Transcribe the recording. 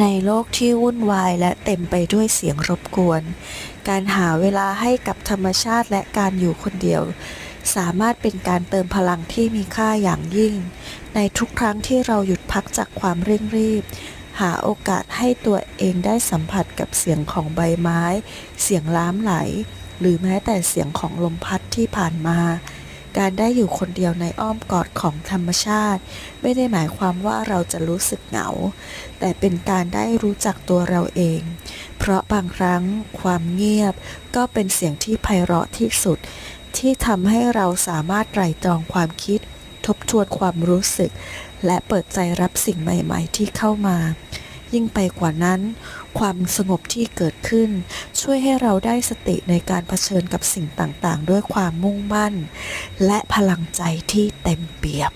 ในโลกที่วุ่นวายและเต็มไปด้วยเสียงรบกวน การหาเวลาให้กับธรรมชาติและการอยู่คนเดียว สามารถเป็นการเติมพลังที่มีค่าอย่างยิ่ง ในทุกครั้งที่เราหยุดพักจากความเร่งรีบ หาโอกาสให้ตัวเองได้สัมผัสกับเสียงของใบไม้ เสียงล้ามไหล หรือแม้แต่เสียงของลมพัดที่ผ่านมา การได้อยู่คนเดียวในอ้อมกอดของธรรมชาติ ไม่ได้หมายความว่าเราจะรู้สึกเหงา แต่เป็นการได้รู้จักตัวเราเอง เพราะบางครั้งความเงียบก็เป็นเสียงที่ไพเราะที่สุด ที่ทำให้เราสามารถไตร่ตรองความคิด ทบทวนความรู้สึก และเปิดใจรับสิ่งใหม่ ๆ ที่เข้ามา ยิ่งไปกว่านั้น ความสงบที่เกิดขึ้น ช่วยให้เราได้สติในการเผชิญกับสิ่งต่างๆ ด้วยความมุ่งมั่น และพลังใจที่เต็มเปี่ยม